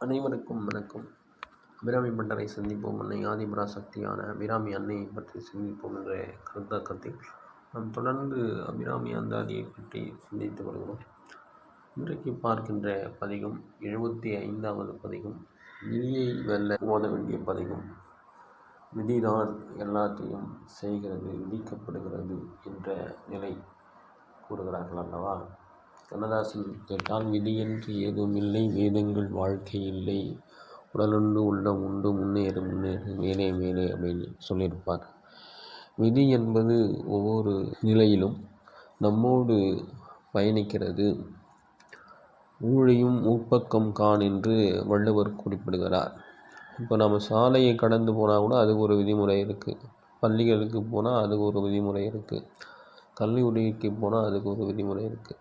அனைவருக்கும் வணக்கம். அபிராமி பண்டரை சந்திப்போம். அன்னை ஆதிபரா சக்தியான அபிராமி அன்னையை பற்றி சிந்திப்போம் என்ற கருத்தாக்கத்தில் நாம் தொடர்ந்து அபிராமி அந்தாதியை பற்றி சிந்தித்து வருகிறோம். இன்றைக்கு பார்க்கின்ற பதிகம் எழுபத்தி ஐந்தாவது பதிகம் விதியை வெல்ல ஓத வேண்டிய பதிகம். விதிதான் எல்லாத்தையும் செய்கிறது விதிக்கப்படுகிறது என்ற நிலை கூறுகிறார்கள் அல்லவா? கண்ணதாசன் விதி என்று ஏதும் இல்லை வேதங்கள் வாழ்க்கை இல்லை. உடலுண்டு உள்ளம் உண்டு முன்னேறு முன்னேறு மேலே மேலே அப்படின்னு சொல்லியிருப்பார் விதி என்பது ஒவ்வொரு நிலையிலும் நம்மோடு பயணிக்கிறது. ஊழியும் உட்பக்கம் கான் என்று வள்ளுவர் குறிப்பிடுகிறார். இப்போ நம்ம சாலையை கடந்து போனால் கூட அது ஒரு விதிமுறை இருக்குது பள்ளிகளுக்கு போனால் அதுக்கு ஒரு விதிமுறை இருக்குது கல்லூரிக்கு போனால் அதுக்கு ஒரு விதிமுறை இருக்குது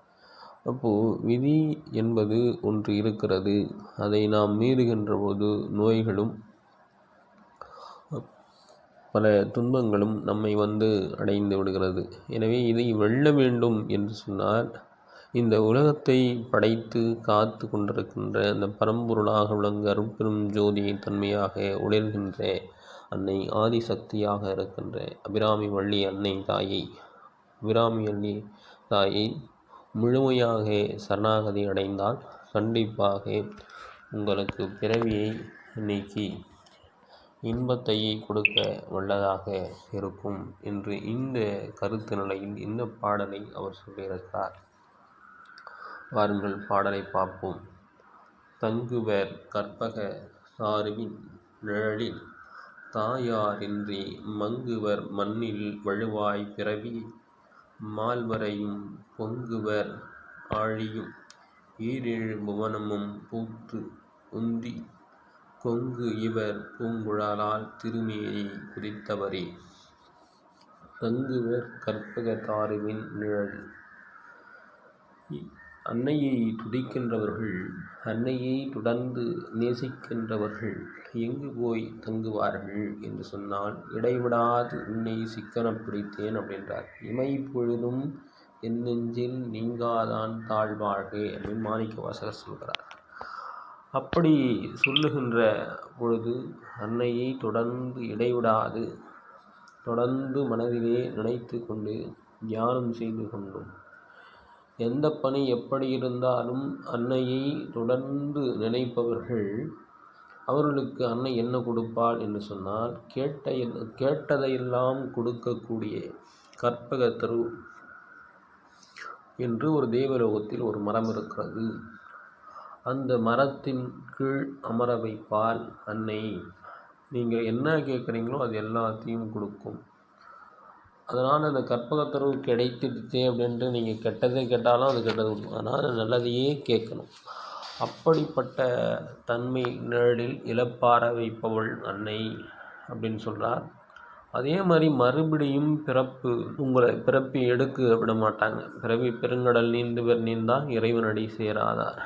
அப்போது விதி என்பது ஒன்று இருக்கிறது. அதை நாம் மீறுகின்ற போது நோய்களும் பல துன்பங்களும் நம்மை வந்து அடைந்து விடுகிறது. எனவே இதை வெல்ல வேண்டும் என்று சொன்னால் இந்த உலகத்தை படைத்து காத்து கொண்டிருக்கின்ற அந்த பரம்பொருளாக விளங்க அருட்பெரும் ஜோதியை தன்மையாக உணர்கின்ற அன்னை ஆதிசக்தியாக இருக்கின்ற அபிராமி வள்ளி அன்னை தாயை அபிராமி அள்ளி தாயை முழுமையாக சரணாகதி அடைந்தால் கண்டிப்பாக உங்களுக்கு பிறவியை நீக்கி இன்பத்தையை கொடுக்க வல்லதாக இருக்கும் என்று இந்த கருத்து நிலையில் இந்த பாடலை அவர் சொல்லியிருக்கிறார். வாருங்கள் பாடலை பார்ப்போம். தங்குவர் கற்பக சாருவின் நிழலில் தாயாரின்றி மங்குவர் மண்ணில் வழுவாய் பிறவி மால்வரையும் பொங்குவர் ஆழியும். ஈரேழு புவனமும் பூத்து உந்தி கொங்கு இவர் பூங்குழலால் திருமேனி குறித்தவரே தங்குவர் கற்பக தாருவின் நிழல். அன்னையை துதிக்கின்றவர்கள் அன்னையை தொடர்ந்து நேசிக்கின்றவர்கள் எங்கு போய் தங்குவார்கள் என்று சொன்னால் இடைவிடாது உன்னை சிக்கன பிடித்தேன் அப்படின்றார். இமை பொழுதும் என் நெஞ்சில் நீங்காதான் தாழ்வாழ்கே அப்படின்னு மாணிக்க வாசகர் சொல்கிறார். அப்படி சொல்லுகின்ற பொழுது அன்னையை தொடர்ந்து இடைவிடாது தொடர்ந்து மனதிலே நினைத்து கொண்டு தியானம் செய்து கொண்டும் எந்த பணி எப்படி இருந்தாலும் அன்னையை தொடர்ந்து நினைப்பவர்கள் அவர்களுக்கு அன்னை என்ன கொடுப்பாள் என்று சொன்னால் கேட்ட கேட்டதையெல்லாம் கொடுக்கக்கூடிய கற்பக தரு என்று ஒரு தேவலோகத்தில் ஒரு மரம் இருக்கிறது. அந்த மரத்தின் கீழ் அமர வைப்பால் அன்னை. நீங்கள் என்ன கேட்குறீங்களோ அது எல்லாத்தையும் கொடுக்கும். அதனால் அந்த கற்பகத்தரவு கிடைத்திடுச்சே அப்படின்ட்டு நீங்கள் கெட்டதே கேட்டாலும் அது கெட்டது கொடுக்கும் அதனால் நல்லதையே கேட்கணும். அப்படிப்பட்ட தன்மை நிழலில் இழப்பார வைப்பவள் அன்னை அப்படின்னு சொல்கிறார் அதே மாதிரி மறுபடியும் பிறப்பு உங்களை பிறப்பி எடுக்க விட மாட்டாங்க. பிறவி பெருங்கடல் நீந்து பேர் நீந்தால் இறைவனடி சேராதார்.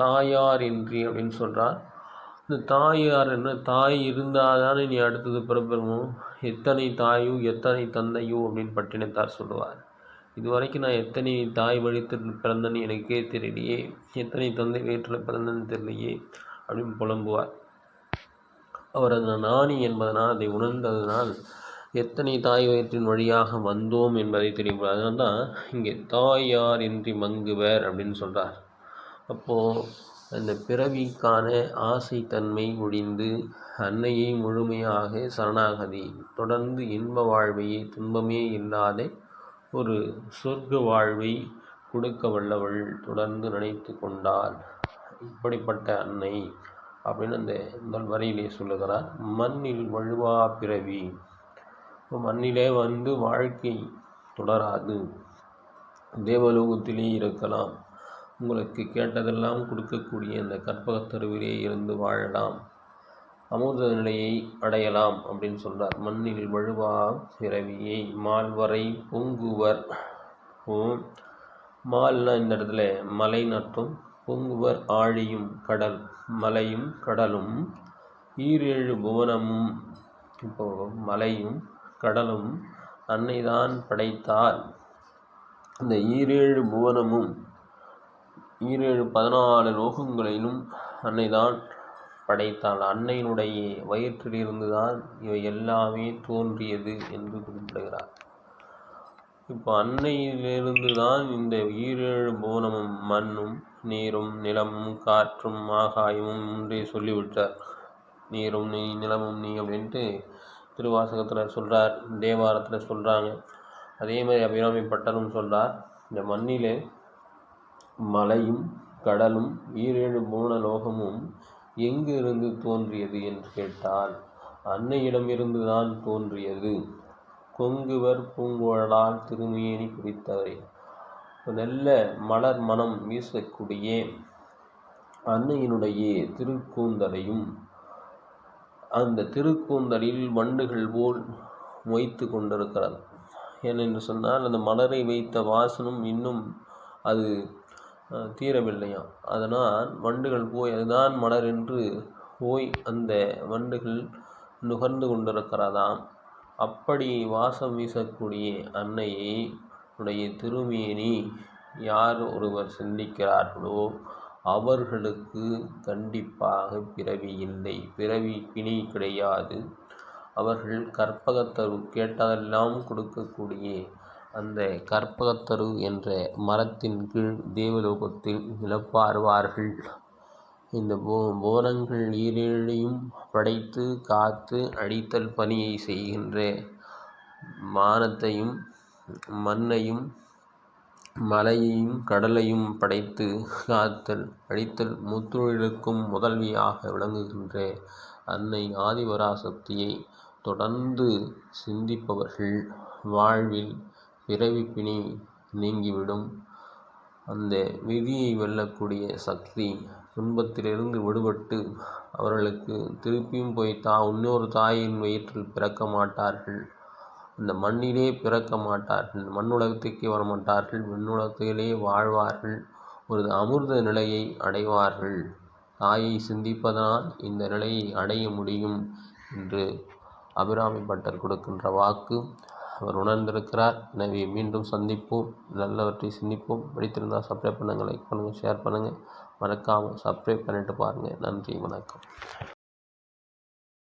தாயார் இன்றி அப்படின்னு சொல்கிறார் இந்த தாயார் என்ன? தாய் இருந்தால் தானே நீ அடுத்தது பிறப்பிருக்கணும் எத்தனை தாயோ எத்தனை தந்தையோ அப்படின்னு பட்டினத்தார் சொல்லுவார். இது வரைக்கும் நான் எத்தனை தாய் வழித்து பிறந்தேன்னு எனக்கே தெரியலையே. எத்தனை தந்தை வயிற்றில் பிறந்தேன்னு தெரியலையே அப்படின்னு புலம்புவார். அவர் அந்த நாணி என்பதனால் அதை உணர்ந்ததனால் எத்தனை தாய் வயிற்றின் வழியாக வந்தோம் என்பதை தெரியும். அதனால தான் இங்கே தாயார் இன்றி மங்குவர் அப்படின்னு சொல்கிறார் அப்போது அந்த பிறவிக்கான ஆசை தன்மை அன்னையை முழுமையாக சரணாகதி. தொடர்ந்து இன்ப வாழ்வையே துன்பமே இல்லாத ஒரு சொர்க்க வாழ்வை கொடுக்க வல்லவள் தொடர்ந்து நினைத்து கொண்டாள். இப்படிப்பட்ட அன்னை அப்படின்னு அந்த முதல் வரியிலே சொல்லுகிறார். மண்ணில் வழுவா பிறவி. மண்ணிலே வந்து வாழ்க்கை தொடராது. தேவலோகத்திலே இருக்கலாம். உங்களுக்கு கேட்டதெல்லாம் கொடுக்கக்கூடிய இந்த கற்பகத்தருவிலே இருந்து வாழலாம். அமுத நிலையை அடையலாம் அப்படின்னு சொல்கிறார் மண்ணில் வழுவா பிறவியை மால்வரை பொங்குவர். மால்னா இந்த இடத்துல மலை நட்டும். பொங்குவர் ஆழியும் கடல் மலையும் கடலும். ஈரேழு புவனமும் இப்போ மலையும் கடலும். அன்னைதான் படைத்தால் இந்த ஈரேழு புவனமும் ஈரேழு பதினாலு லோகங்களிலும் அன்னை தான் படைத்தாள். அன்னையினுடைய வயிற்றிலிருந்து தான் இவை எல்லாமே தோன்றியது என்று குறிப்பிடுகிறார். இப்போ அன்னையிலிருந்து தான் இந்த ஈரேழு போனமும் மண்ணும் நீரும் நிலமும் காற்றும் ஆகாயமும் முன்றே சொல்லிவிட்டார். நீரும் நீ நிலமும் நீ அப்படின்ட்டு திருவாசகத்தில் சொல்கிறார் தேவாரத்தில் சொல்கிறாங்க அதே மாதிரி அபிராமி பட்டரும் சொல்கிறார் இந்த மண்ணிலே மலையும் கடலும் ஈரேழு புவன லோகமும் எங்கு இருந்து தோன்றியது என்று கேட்டால் அன்னையிடமிருந்து தான் தோன்றியது. கொங்குவர் பூங்குழலால் திருமேனி குறித்தவரை நல்ல மலர் மனம் வீசக்கூடிய அன்னையினுடைய திருக்கூந்தலையும் அந்த திருக்கூந்தலில் வண்டுகள் போல் மொய்த்து கொண்டிருக்கிறது. ஏனென்று சொன்னால் அந்த மலரை வைத்த வாசனும் இன்னும் அது தீரவில்லையாம் அதனால் வண்டுகள் போய் அதுதான் மலர் என்று போய் அந்த வண்டுகள் நுகர்ந்து கொண்டிருக்கிறதாம். அப்படி வாசம் வீசக்கூடிய அன்னையை உடைய திருமேனி யார் ஒருவர் சிந்திக்கிறார்களோ அவர்களுக்கு கண்டிப்பாக பிறவி இல்லை. பிறவி பிணி கிடையாது. அவர்கள் கற்பகத்தரு கேட்டதெல்லாம் கொடுக்கக்கூடிய அந்த கற்பகத்தரு என்ற மரத்தின் கீழ் தேவலோகத்தில் நிலப்பாருவார்கள். இந்த போ போரங்கள் ஈரேழையும் படைத்து காத்து அடித்தல் பணியை செய்கின்ற வானத்தையும் மண்ணையும் மலையையும் கடலையும் படைத்து காத்தல் அடித்தல் முத்தொழிலுக்கும் முதல்வியாக விளங்குகின்ற அன்னை ஆதிபராசக்தியை தொடர்ந்து சிந்திப்பவர்கள் வாழ்வில் பிறவி பிணி நீங்கிவிடும். அந்த விதியை வெல்லக்கூடிய சக்தி துன்பத்திலிருந்து விடுபட்டு அவர்களுக்கு திருப்பியும் போய் தா இன்னொரு தாயின் வயிற்றில் பிறக்க மாட்டார்கள். அந்த மண்ணிலே பிறக்க மாட்டார்கள். மண்ணுலகத்துக்கே வர மாட்டார்கள் விண்ணுலகத்திலே வாழ்வார்கள். ஒரு அமிர்த நிலையை அடைவார்கள். தாயை சிந்திப்பதனால் இந்த நிலையை அடைய முடியும் என்று அபிராமி பட்டர் கொடுக்கின்ற வாக்கு. அவர் உணர்ந்திருக்கிறார். எனவே மீண்டும் சந்திப்போம். நல்லவற்றை சிந்திப்போம். பிடித்திருந்தால் சப்ஸ்கிரைப் பண்ணுங்கள் லைக் பண்ணுங்கள் ஷேர் பண்ணுங்கள் மறக்காமல் சப்ஸ்கிரைப் பண்ணிட்டு பாருங்கள் நன்றி வணக்கம்.